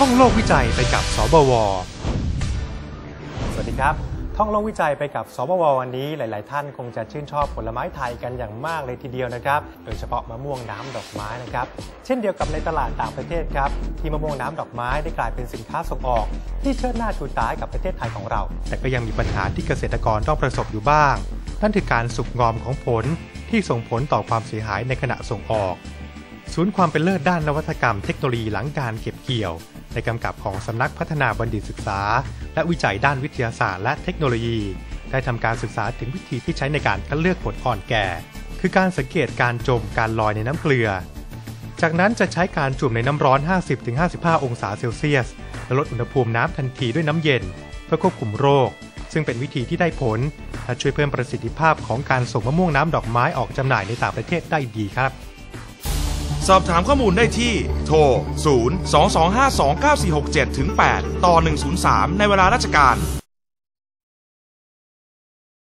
ท่องโลกวิจัยไปกับ สบว สวัสดีครับ ท่องโลกวิจัยไปกับ สบว วันนี้หลาย ๆ ท่านคงจะชื่นชอบผลไม้ไทยกันอย่างมากเลยทีเดียวนะครับ โดยเฉพาะมะม่วงน้ำดอกไม้นะครับ เช่นเดียวกับในตลาดต่างประเทศครับ ที่มะม่วงน้ำดอกไม้ได้กลายเป็นสินค้าส่งออก ที่เชิดหน้าชูตาให้กับประเทศไทยของเรา แต่ก็ยังมีปัญหาที่เกษตรกรต้องประสบอยู่บ้าง นั่นคือการสุกงอมของผลที่ส่งผลต่อความเสียหายในขณะส่งออก ศูนย์ความเป็นเลิศด้านนวัตกรรมเทคโนโลยีหลังการเก็บเกี่ยว ในกำกับของสำนักพัฒนาบัณฑิตศึกษา และวิจัยด้านวิทยาศาสตร์และเทคโนโลยี ได้ทำการศึกษาถึงวิธีที่ใช้ในการคัดเลือกผลอ่อนแก่ คือการสังเกตการจมการลอยในน้ำเกลือ จากนั้นจะใช้การจุ่มในน้ำร้อน 50-55 องศาเซลเซียส และลดอุณหภูมิน้ำทันทีด้วยน้ำเย็น เพื่อควบคุมโรค ซึ่งเป็นวิธีที่ได้ผลและช่วยเพิ่มประสิทธิภาพของการส่งมะม่วงน้ำดอกไม้ออกจำหน่ายในต่างประเทศได้ดีครับ สอบถามข้อมูลได้ที่โทร 0 2 2 5 2 9 4 6 7 8 ต่อ 103 ในเวลาราชการ